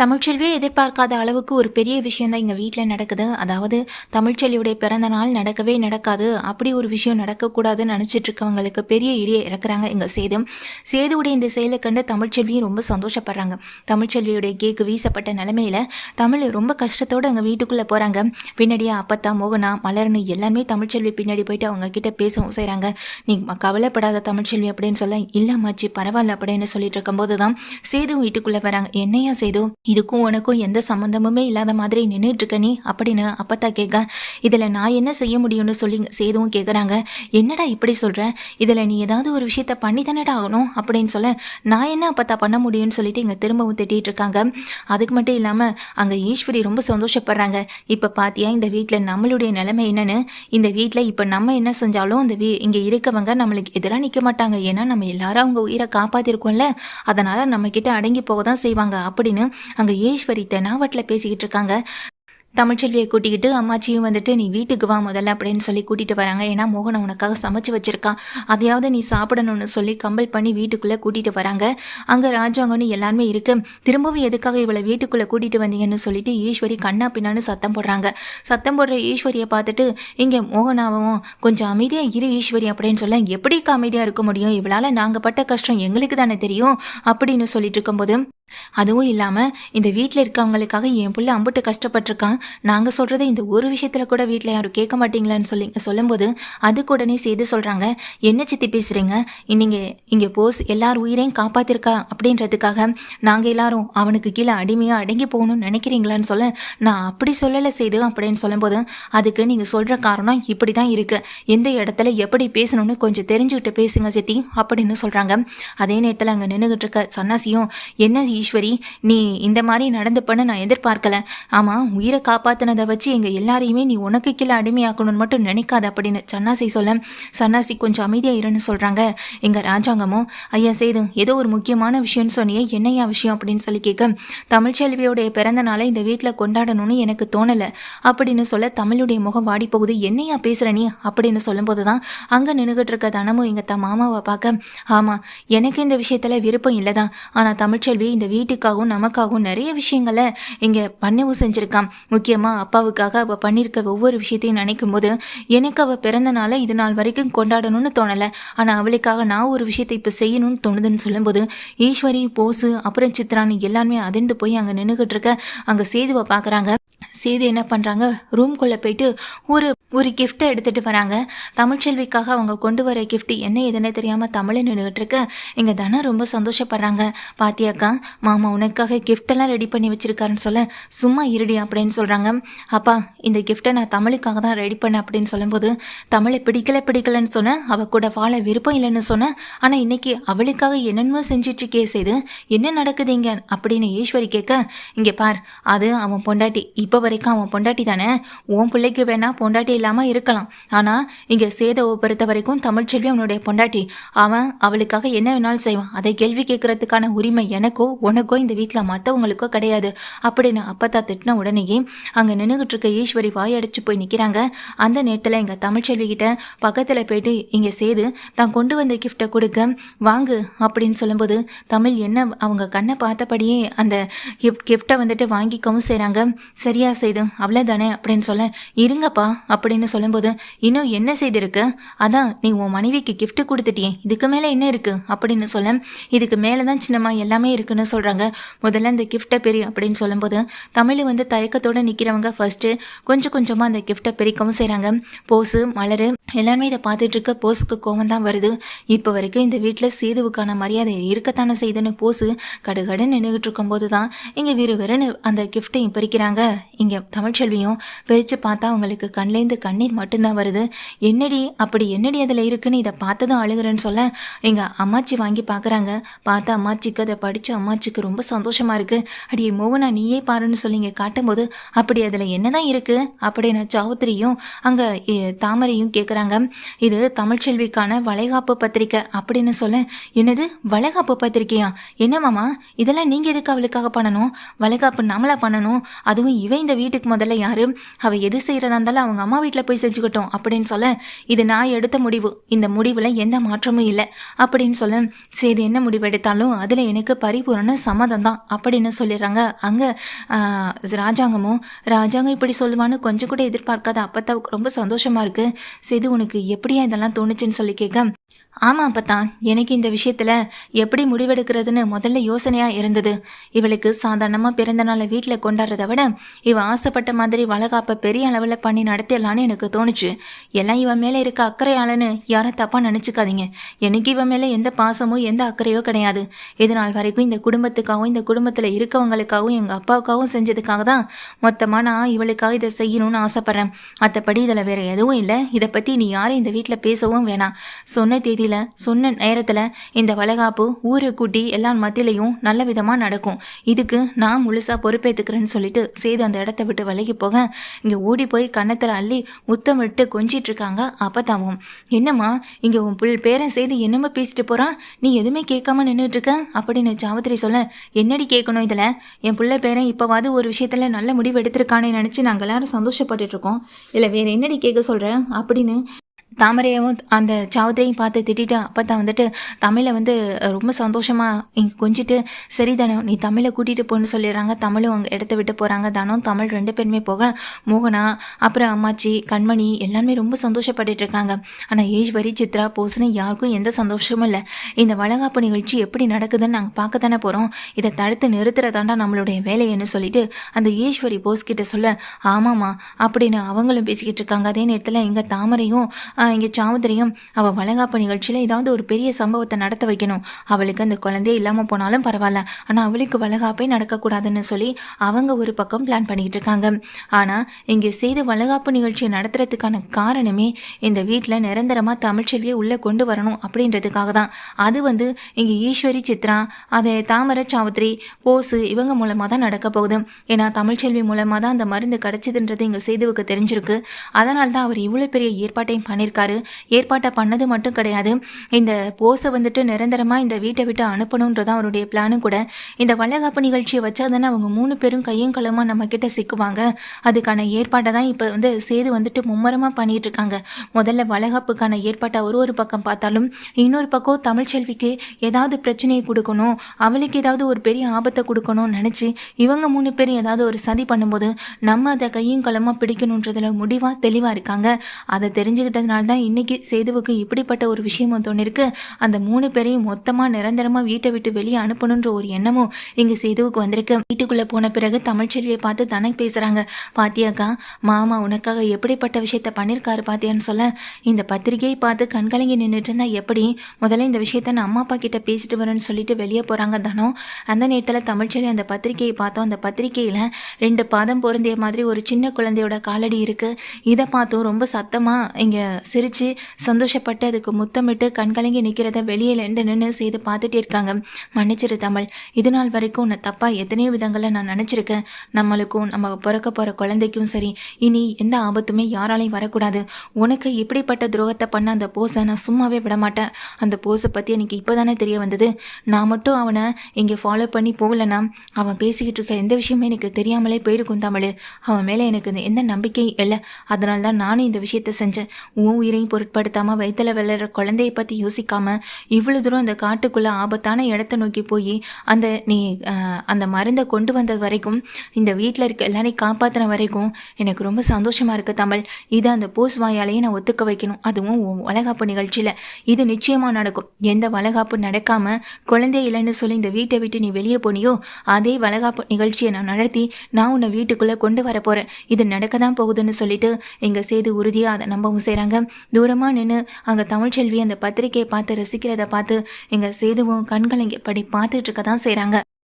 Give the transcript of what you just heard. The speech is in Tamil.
தமிழ்ச்செல்வியே எதிர்பார்க்காத அளவுக்கு ஒரு பெரிய விஷயம் தான் எங்கள் வீட்டில் நடக்குது. அதாவது தமிழ்ச்செல்வியுடைய பிறந்த நாள் நடக்கவே நடக்காது. அப்படி ஒரு விஷயம் நடக்கக்கூடாதுன்னு நினச்சிட்டு இருக்கவங்களுக்கு பெரிய இடியை இறக்குறாங்க எங்கள் சேது. சேதுவுடைய இந்த செயலை கண்டு தமிழ்ச்செல்வியும் ரொம்ப சந்தோஷப்படுறாங்க. தமிழ்ச்செல்வியுடைய கேக்கு வீசப்பட்ட நிலமையில தமிழ் ரொம்ப கஷ்டத்தோடு எங்கள் வீட்டுக்குள்ளே போகிறாங்க பின்னாடியே அப்பத்தா மோகனா மலர்னு எல்லாமே தமிழ்ச்செல்வி பின்னாடி போயிட்டு அவங்க கிட்ட பேசவும் செய்கிறாங்க நீ கவலைப்படாத தமிழ்ச்செல்வி அப்படின்னு சொல்ல இல்லம்மாச்சி பரவாயில்ல அப்படின்னு சொல்லிட்டு இருக்கும்போது தான் சேது வீட்டுக்குள்ளே வராங்க. என்னையா சேது? இதுக்கும் உனக்கும் எந்த சம்மந்தமுமே இல்லாத மாதிரி நின்றுட்டுருக்க நீ? அப்படின்னு அப்பத்தா கேட்க இதில் நான் என்ன செய்ய முடியும்னு சொல்லி சேதுவும் கேட்குறாங்க என்னடா இப்படி சொல்கிற இதில் நீ ஏதாவது ஒரு விஷயத்த பண்ணி தானடா ஆகணும் அப்படின்னு சொல்ல நான் என்ன அப்பத்தா பண்ண முடியும்னு சொல்லிட்டு இங்கே திரும்பவும் திட்டிகிட்டு இருக்காங்க அதுக்கு மட்டும் இல்லாமல் அங்கே ஈஸ்வரி ரொம்ப சந்தோஷப்படுறாங்க. இப்போ பாத்தியா இந்த வீட்டில் நம்மளுடைய நிலைமை என்னன்னு? இந்த வீட்டில் இப்போ நம்ம என்ன செஞ்சாலும் இந்த வீ இங்கே இருக்கவங்க நம்மளுக்கு எதிராக நிற்க மாட்டாங்க. ஏன்னா நம்ம எல்லாரும் அவங்க உயிரை காப்பாற்றிருக்கோம்ல அதனால் நம்மக்கிட்ட அடங்கி போக தான் செய்வாங்க அப்படின்னு அங்கே ஈஸ்வரி தெனாவட்டில் பேசிக்கிட்டு இருக்காங்க. தமிழ்ச்செல்வியை கூட்டிக்கிட்டு அம்மாச்சியும் வந்துட்டு நீ வீட்டுக்கு வா முதல்ல அப்படின்னு சொல்லி கூட்டிகிட்டு வராங்க. ஏன்னா மோகனை உனக்காக சமைச்சு வச்சிருக்கான் அதையாவது நீ சாப்பிடணும்னு சொல்லி கம்பல் பண்ணி வீட்டுக்குள்ளே கூட்டிகிட்டு வராங்க. அங்கே ராஜாங்கன்னு எல்லாருமே இருக்கு. திரும்பவும் எதுக்காக இவளை வீட்டுக்குள்ளே கூட்டிகிட்டு வந்தீங்கன்னு சொல்லிட்டு ஈஸ்வரி கண்ணா பின்னான்னு சத்தம் போடுறாங்க. சத்தம் போடுற ஈஸ்வரியை பார்த்துட்டு இங்கே மோகனாவும் கொஞ்சம் அமைதியாக இரு ஈஸ்வரி அப்படின்னு சொல்ல எப்படிக்கு அமைதியாக இருக்க முடியும்? இவளால் நாங்கள் பட்ட கஷ்டம் எங்களுக்கு தானே தெரியும் அப்படின்னு சொல்லிட்டு இருக்கும்போது அதுவும் இல்லாமல் இந்த வீட்டில் இருக்கவங்களுக்காக என் புள்ள அம்புட்டு கஷ்டப்பட்டிருக்கான். நாங்கள் சொல்கிறத இந்த ஒரு விஷயத்தில் கூட வீட்டில் யாரும் கேட்க மாட்டீங்களான்னு சொல்லி சொல்லும்போது அதுக்கு உடனே செய்து சொல்கிறாங்க என்ன சித்தி பேசுகிறீங்க நீங்கள் இங்கே போஸ் எல்லார் உயிரையும் காப்பாத்திருக்கா? அப்படின்றதுக்காக நாங்கள் எல்லாரும் அவனுக்கு கீழே அடிமையாக அடங்கி போகணும்னு நினைக்கிறீங்களான்னு சொல்ல நான் அப்படி சொல்லலை செய்து அப்படின்னு சொல்லும்போது அதுக்கு நீங்கள் சொல்கிற காரணம் இப்படி தான் இருக்குது எந்த இடத்துல எப்படி பேசணும்னு கொஞ்சம் தெரிஞ்சுக்கிட்டு பேசுங்க சித்தி அப்படின்னு சொல்கிறாங்க அதே நேரத்தில் அங்கே நின்றுக்கிட்டு இருக்க சன்னாசியும் என்ன ஈஸ்வரி நீ இந்த மாதிரி நடந்துப்பன்னு நான் எதிர்பார்க்கல. ஆமாம் உயிரை காப்பாத்தினதை வச்சு எங்கள் எல்லாரையுமே நீ உனக்கு கீழே அடிமையாக்கணும்னு மட்டும் நினைக்காத அப்படின்னு சன்னாசி சொல்ல சன்னாசி கொஞ்சம் அமைதியாக இருன்னு சொல்கிறாங்க எங்கள் ராஜாங்கமும் ஐயா சேது ஏதோ ஒரு முக்கியமான விஷயம்னு சொன்னியே என்னையா விஷயம்? அப்படின்னு சொல்லி கேட்க தமிழ்ச்செல்வியோடைய பிறந்த நாளை இந்த வீட்டில் கொண்டாடணும்னு எனக்கு தோணலை. அப்படின்னு சொல்ல தமிழுடைய முகம் வாடி போகுது என்னையா பேசுகிற நீ? அப்படின்னு சொல்லும்போது தான் அங்கே நின்றுகிட்டு இருக்க தனமும் எங்கள் த மாமாவை பார்க்க ஆமாம் எனக்கு இந்த விஷயத்தில் விருப்பம் இல்லை தான் ஆனால் தமிழ்ச்செல்வி இந்த வீட்டுக்காகவும் நமக்காகவும் நிறைய விஷயங்களை இங்கே பண்ணவும் செஞ்சுருக்கான் முக்கியமாக அப்பாவுக்காக அவள் பண்ணியிருக்க ஒவ்வொரு விஷயத்தையும் நினைக்கும் போது எனக்கு அவள் பிறந்த நாளை இது நாள் வரைக்கும் கொண்டாடணும்னு தோணலை. ஆனால் அவளுக்காக நான் ஒரு விஷயத்தை இப்போ செய்யணும்னு தோணுதுன்னு சொல்லும்போது ஈஸ்வரி போசு அப்புறம் சித்ரான்னு எல்லாருமே அதிர்ந்து போய் அங்கே நின்றுக்கிட்டு இருக்க அங்கே சேதுவை பார்க்குறாங்க சேது என்ன பண்ணுறாங்க ரூம்குள்ளே போயிட்டு ஒரு ஒரு கிஃப்ட்டை எடுத்துகிட்டு வராங்க. தமிழ்ச்செல்விக்காக அவங்க கொண்டு வர கிஃப்ட் என்ன எதுன்னு தெரியாமல் தமிழை நின்றுகிட்டு இருக்க. இங்கே தானே ரொம்ப சந்தோஷப்படுறாங்க. பாத்தியாக்கா மாமா உனக்காக கிஃப்டெல்லாம் ரெடி பண்ணி வச்சுருக்காருன்னு சொல்ல சும்மா இருடி அப்படின்னு சொல்கிறாங்க அப்பா இந்த கிஃப்ட்டை நான் தமிழுக்காக தான் ரெடி பண்ணேன் அப்படின்னு சொல்லும்போது தமிழை பிடிக்கல பிடிக்கலன்னு சொன்னேன் அவள் கூட வாழ விருப்பம் இல்லைன்னு சொன்னேன் ஆனால் இன்னைக்கு அவளுக்காக என்னென்னமோ செஞ்சிட்ருக்கே செய்து என்ன நடக்குது இங்கே? அப்படின்னு ஈஸ்வரி கேட்க இங்கே பார் அது அவன் பொண்டாட்டி. இப்போ வரைக்கும் அவன் பொண்டாட்டி தானே? உன் பிள்ளைக்கு வேணா பொண்டாட்டி இல்லாமல் இருக்கலாம். ஆனால் இங்கே சேதவை பொறுத்த வரைக்கும் தமிழ்ச்செல்வி அவனுடைய பொண்டாட்டி. அவன் அவளுக்காக என்ன வேணாலும் செய்வான். அதை கேள்வி கேட்கறதுக்கான உரிமை எனக்கோ உனக்கோ இந்த வீட்டில் மற்றவங்களுக்கோ கிடையாது. அப்படின்னு அப்பத்தா திட்டின உடனேயே அங்கே நின்றுகிட்டு இருக்க ஈஸ்வரி வாயடிச்சு போய் நிற்கிறாங்க அந்த நேரத்தில் எங்கள் தமிழ்ச்செல்வி கிட்ட பக்கத்தில் போயிட்டு இங்கே சேது தான் கொண்டு வந்த கிஃப்ட்டை கொடுக்க வாங்கு அப்படின்னு சொல்லும்போது தமிழ் என்ன அவங்க கண்ணை பார்த்தபடியே அந்த கிஃப்ட் கிஃப்ட்டை வந்துட்டு வாங்கிக்கவும் செய்கிறாங்க சரியா செய்து அவ்வளோதானே அப்படின்னு சொல்ல இருங்கப்பா அப்படின்னு சொல்லும்போது இன்னும் என்ன செய்திருக்கு? அதான் நீ உன் மனைவிக்கு கிஃப்ட் கொடுத்துட்டியே இதுக்கு மேலே என்ன இருக்கு? அப்படின்னு சொல்ல இதுக்கு மேலே தான் சின்னம்மா எல்லாமே இருக்குன்னு சொல்கிறாங்க முதல்ல இந்த கிஃப்ட்டை பெரி அப்படின்னு சொல்லும்போது தமிழ் வந்து தயக்கத்தோடு நிற்கிறவங்க ஃபர்ஸ்ட்டு கொஞ்சம் கொஞ்சமாக அந்த கிஃப்ட்டை பிரிக்கவும் செய்கிறாங்க போஸு மலர் எல்லாருமே இதை பார்த்துட்டு இருக்க போஸுக்கு கோவம் தான் வருது. இப்போ வரைக்கும் இந்த வீட்டில் சேதுவுக்கான மரியாதை இருக்கத்தானே செய்துன்னு போஸு கடுகடுன்னு நின்றுகிட்டு இருக்கும்போது தான் இங்கே வீறு வெறுன்னு அந்த கிஃப்ட்டையும் பிரிக்கிறாங்க. இங்கே தமிழ்ச்செல்வியும் பிரித்து பார்த்தா அவங்களுக்கு கண்லேருந்து கண்ணீர் மட்டும்தான் வருது. என்னடி அப்படி என்னடி அதில் இருக்குன்னு இதை பார்த்ததும் அழுகிறேன்னு சொல்ல எங்கள் அம்மாச்சி வாங்கி பார்க்குறாங்க பார்த்தா அம்மாச்சிக்கு அதை படித்து அம்மாச்சிக்கு ரொம்ப சந்தோஷமாக இருக்குது அடியே மோகனா நீயே பாருன்னு சொல்லி இங்கே காட்டும்போது அப்படி அதில் என்னதான் இருக்குது அப்படின்னு சௌத்ரியும் அங்கே தாமரையும் கேட்குறாங்க இது தமிழ்ச்செல்விக்கான வளைகாப்பு பத்திரிக்கை அப்படின்னு சொல்ல என்னது? வளைகாப்பு பத்திரிக்கையா? என்ன மாமா? இதெல்லாம் நீங்கள் எதுக்கு அவளுக்காக பண்ணணும்? வளைகாப்பு நாமளாக பண்ணணும். அதுவும் இவை இந்த வீட்டுக்கு முதல்ல யாரு? அவ எது செய்யறதா இருந்தாலும் அவங்க அம்மா வீட்டில் போய் செஞ்சுக்கிட்டோம் அப்படின்னு சொல்ல இது நான் எடுத்த முடிவு. இந்த முடிவில் எந்த மாற்றமும் இல்லை. அப்படின்னு சொல்ல சரி என்ன முடிவு எடுத்தாலும் அதில் எனக்கு பரிபூரண சம்மதம் தான் அப்படின்னு சொல்லிடுறாங்க. அங்கே ராஜாங்கமும் ராஜாங்கம் இப்படி சொல்லுவான்னு கொஞ்சம் கூட எதிர்பார்க்காத அப்பத்தாவுக்கு ரொம்ப சந்தோஷமா இருக்கு. சரி உனக்கு எப்படியா இதெல்லாம் தோணுச்சுன்னு சொல்லி கேட்க ஆமாம் அப்பத்தான். எனக்கு இந்த விஷயத்தில் எப்படி முடிவெடுக்கிறதுன்னு முதல்ல யோசனையாக இருந்தது. இவளுக்கு சாதாரணமாக பிறந்த நாளை வீட்டில் கொண்டாடுறத விட இவ ஆசைப்பட்ட மாதிரி வளகாப்பை பெரிய அளவில் பண்ணி நடத்திடலான்னு எனக்கு தோணுச்சு. எல்லாம் இவன் மேலே இருக்க அக்கறையாளன்னு யாரும் தப்பாக நினச்சிக்காதீங்க. எனக்கு இவன் மேலே எந்த பாசமோ எந்த அக்கறையோ கிடையாது. இது நாள் வரைக்கும் இந்த குடும்பத்துக்காகவும் இந்த குடும்பத்தில் இருக்கவங்களுக்காகவும் எங்கள் அப்பாவுக்காகவும் செஞ்சதுக்காக தான் மொத்தமாக நான் இவளுக்காக இதை செய்யணும்னு ஆசைப்பட்றேன். மற்றபடி இதில் வேறு எதுவும் இல்லை. இதை பற்றி நீ யாரும் இந்த வீட்டில் பேசவும் வேணாம். சொன்ன தேதியில் சொன்ன நேரத்தில் இந்த வளகாப்பு ஊரை கூட்டி எல்லார் மத்தியிலையும் நல்ல விதமாக நடக்கும். இதுக்கு நான் முழுசாக பொறுப்பேற்றுக்கிறேன்னு சொல்லிட்டு சேது அந்த இடத்த விட்டு விலகி போக இங்கே ஓடி போய் கன்னத்தில் அள்ளி முத்தம் விட்டு கொஞ்சிட்டு இருக்காங்க அப்பதாவும். என்னம்மா இங்கே உன் புல் பேரன் செய்து என்னமோ பேசிட்டு போகிறான் நீ எதுவுமே கேட்காம நின்றுட்டு இருக்க அப்படின்னு சாவத்திரி சொல்ல என்னடி கேட்கணும் இதில்? என் பிள்ளை பேரன் இப்போவாது ஒரு விஷயத்தில் நல்ல முடிவு எடுத்திருக்கானே நினச்சி நாங்கள் எல்லாரும் சந்தோஷப்பட்டுட்டு இல்லை இதில் வேறு என்னடி கேட்க சொல்கிறேன் அப்படின்னு தாமரையவும் அந்த சௌத்ரியும் பார்த்து திட்டிட்டு அப்போ தான் வந்துட்டு தமிழை வந்து ரொம்ப சந்தோஷமாக இங்கே கொஞ்சிட்டு சரி தனம் நீ தமிழை கூட்டிகிட்டு போன்னு சொல்லிடுறாங்க. தமிழும் அங்கே இடத்த விட்டு போகிறாங்க தானும் தமிழ் ரெண்டு பேருமே போக மோகனா அப்புறம் அம்மாச்சி கண்மணி எல்லாருமே ரொம்ப சந்தோஷப்பட்டுட்டு இருக்காங்க. ஆனால் ஈஸ்வரி சித்ரா போஸ்னு யாருக்கும் எந்த சந்தோஷமும் இல்லை. இந்த வளகாப்பு நிகழ்ச்சி எப்படி நடக்குதுன்னு நாங்கள் பார்க்க தானே போகிறோம் இதை தடுத்து நிறுத்துறதாண்டா நம்மளுடைய வேலைன்னு சொல்லிட்டு அந்த ஈஸ்வரி போஸ் கிட்ட சொல்ல ஆமாம்மா அப்படின்னு அவங்களும் பேசிக்கிட்டு இருக்காங்க. அதே நேரத்தில் இங்கே தாமரையும் இங்கே சாமுதிரியும் அவள் வளகாப்பு நிகழ்ச்சியில் ஏதாவது ஒரு பெரிய சம்பவத்தை நடத்த வைக்கணும். அவளுக்கு அந்த குழந்தையே இல்லாமல் போனாலும் பரவாயில்ல. ஆனால் அவளுக்கு வளகாப்பே நடக்கக்கூடாதுன்னு சொல்லி அவங்க ஒரு பக்கம் பிளான் பண்ணிக்கிட்டு இருக்காங்க. ஆனால் இங்கே செய்த வளகாப்பு நிகழ்ச்சியை நடத்துறதுக்கான காரணமே இந்த வீட்டில் நிரந்தரமாக தமிழ்ச்செல்வியை உள்ளே கொண்டு வரணும் அப்படின்றதுக்காக தான். அது வந்து இங்கே ஈஸ்வரி சித்ரா அதை தாமரை சாவத்ரி போசு இவங்க மூலமாக தான் நடக்க போகுது. ஏன்னா தமிழ்ச்செல்வி மூலமாக தான் அந்த மருந்து கிடச்சிதுன்றது இங்கே செய்துவுக்கு தெரிஞ்சிருக்கு. அதனால தான் அவர் இவ்வளோ பெரிய ஏற்பாட்டையும் பண்ணியிருக்காரு ஏற்பாட்டை பண்ணது மட்டும் கிடையாது. இந்த போஸை வந்துட்டு நிரந்தரமாக இந்த வீட்டை விட்டு அனுப்பணுன்றது அவருடைய பிளானும் கூட. இந்த வளகாப்பு நிகழ்ச்சியை வச்சா தானே அவங்க மூணு பேரும் கையும் களமாக நம்ம கிட்ட சிக்குவாங்க. அதுக்கான ஏற்பாட்டை தான் இப்போ வந்து சேது வந்துட்டு மும்மரமாக பண்ணிட்டு இருக்காங்க முதல்ல வளகாப்புக்கான ஏற்பாட்டை ஒரு ஒரு பக்கம் பார்த்தாலும் இன்னொரு பக்கம் தமிழ்ச்செல்விக்கு ஏதாவது பிரச்சனையை கொடுக்கணும் அவளுக்கு ஏதாவது ஒரு பெரிய ஆபத்தை கொடுக்கணும்னு நினச்சி இவங்க மூணு பேரும் ஏதாவது ஒரு சதி பண்ணும்போது நம்ம அதை கையும் களமாக பிடிக்கணுன்றதுல முடிவாக தெளிவாக இருக்காங்க. அதை தெரிஞ்சுக்கிட்டதுனால தான் இன்னைக்கு சேதுவுக்கு இப்படிப்பட்ட ஒரு விஷயமும் தோணிருக்கு அந்த மூணு பேரையும் மொத்தமாக நிரந்தரமாக வீட்டை விட்டு வெளியே அனுப்பணுன்ற ஒரு எண்ணமும் இங்கே சேதுவுக்கு வந்திருக்கு. வீட்டுக்குள்ளே போன பிறகு தமிழ்ச்செல்வியை பார்த்து தனக்கு பேசுகிறாங்க பாத்தியாக்கா மாமா உனக்காக எப்படிப்பட்ட விஷயத்த பண்ணியிருக்காரு பாத்தியான்னு சொல்ல இந்த பத்திரிகையை பார்த்து கண்கலங்கி நின்றுட்டு இருந்தா எப்படி முதல்ல இந்த விஷயத்த நான் அம்மா அப்பா கிட்ட பேசிட்டு வரேன்னு சொல்லிட்டு வெளியே போகிறாங்க தானோ. அந்த நேரத்தில் தமிழ்ச்செல்வி அந்த பத்திரிகையை பார்த்தோம். அந்த பத்திரிகையில் ரெண்டு பாதம் பொருந்திய மாதிரி ஒரு சின்ன குழந்தையோட காலடி இருக்குது இதை பார்த்தோம். ரொம்ப சத்தமாக இங்கே சிரித்து சந்தோஷப்பட்டு அதுக்கு முத்தமிட்டு கண்கலங்கி நிற்கிறத வெளியில் நின்று நின்று செய்து பார்த்துட்டே இருக்காங்க. மன்னிச்சிரு தமிழ். இது நாள் வரைக்கும் உன்னை தப்பாக எத்தனையோ விதங்களில் நான் நினச்சிருக்கேன். நம்மளுக்கும் நம்ம பிறக்க போகிற குழந்தைக்கும் சரி. இனி எந்த ஆபத்துமே யாராலையும் வரக்கூடாது. உனக்கு இப்படிப்பட்ட துரோகத்தை பண்ண அந்த போஸை நான் சும்மாவே விட மாட்டேன். அந்த போஸை பற்றி எனக்கு இப்போ தானே தெரிய வந்தது. நான் மட்டும் அவனை இங்கே ஃபாலோ பண்ணி போகலன்னா அவன் பேசிக்கிட்டு இருக்க எந்த விஷயமே எனக்கு தெரியாமலே போயிருக்கும் தமிழ். அவன் மேலே எனக்கு எந்த நம்பிக்கையும் இல்லை. அதனால தான் நானும் இந்த விஷயத்த செஞ்சேன். உன் உயிரையும் பொருட்படுத்தாமல் வயிற்றில் விளையிற குழந்தைய பற்றி யோசிக்காம இவ்வளோ தூரம் அந்த காட்டுக்குள்ளே ஆபத்தான இடத்த நோக்கி போய் அந்த நீ அந்த மருந்தை கொண்டு வந்தது வரைக்கும் இந்த வீட்டில் இருக்க எல்லாரையும் காப்பாற்றின வரைக்கும் எனக்கு ரொம்ப சந்தோஷமாக இருக்குது தமிழ். இதை அந்த போஸ் வாயாலேயே நான் ஒத்துக்க வைக்கணும். அதுவும் வளகாப்பு நிகழ்ச்சியில். இது நிச்சயமாக நடக்கும். எந்த வளகாப்பு நடக்காமல் குழந்தை இல்லைன்னு சொல்லி இந்த வீட்டை விட்டு நீ வெளியே போனியோ அதே வளகாப்பு நிகழ்ச்சியை நான் நடத்தி நான் உன்னை வீட்டுக்குள்ளே கொண்டு வர போகிறேன் இது நடக்க தான் போகுதுன்னு சொல்லிட்டு எங்கள் சேது உறுதியாக அதை நம்பவும் செய்கிறாங்க தூரமாக நின்று அங்கே தமிழ்ச்செல்வி அந்த பத்திரிக்கையை பார்த்து ரசிக்கிறத பார்த்து எங்கள் சேதுவும் கண்களை இங்கே படி பார்த்துட்டு இருக்க தான் செய்கிறாங்க